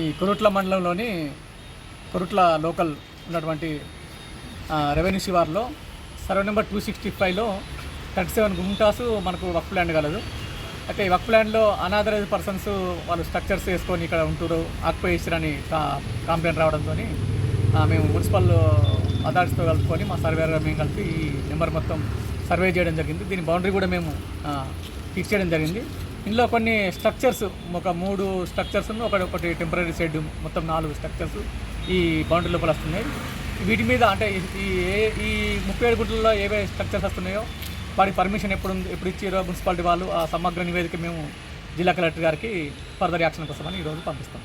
ఈ కురుట్ల మండలంలోని కురుట్ల లోకల్ ఉన్నటువంటి రెవెన్యూ శివార్లో సర్వే నెంబర్ టూ సిక్స్టీ ఫైవ్లో థర్టీ సెవెన్ గుంటాసు మనకు వక్ఫ్ ల్యాండ్ కలదు. అయితే ఈ వక్ఫ్ ల్యాండ్లో అనాథరైజ్ పర్సన్స్ వాళ్ళు స్ట్రక్చర్స్ వేసుకొని ఇక్కడ ఉంటున్నారు ఆక్యుపై చేసిరని కా కంప్లైంట్ రావడంతో మేము మున్సిపల్ అథారిటీతో కలుపుకొని మా సర్వేర్ మేము కలిపి ఈ నెంబర్ మొత్తం సర్వే చేయడం జరిగింది. దీని బౌండరీ కూడా మేము ఫిక్స్ చేయడం జరిగింది. ఇందులో కొన్ని స్ట్రక్చర్స్ ఒక మూడు స్ట్రక్చర్స్ ఒకటి ఒకటి టెంపరీ షెడ్ మొత్తం నాలుగు స్ట్రక్చర్స్ ఈ బౌండరీ లోపల వస్తున్నాయి. వీటి మీద అంటే ఈ ఏ- ఈ ముప్పై ఏడు గుంటల్లో ఏవే స్ట్రక్చర్స్ వస్తున్నాయో వాటి పర్మిషన్ ఎప్పుడు ఎప్పుడు ఇచ్చారో మున్సిపాలిటీ వాళ్ళు ఆ సమగ్ర నివేదిక మేము జిల్లా కలెక్టర్ గారికి ఫర్దర్ యాక్షన్ కోసమని ఈరోజు పంపిస్తాం.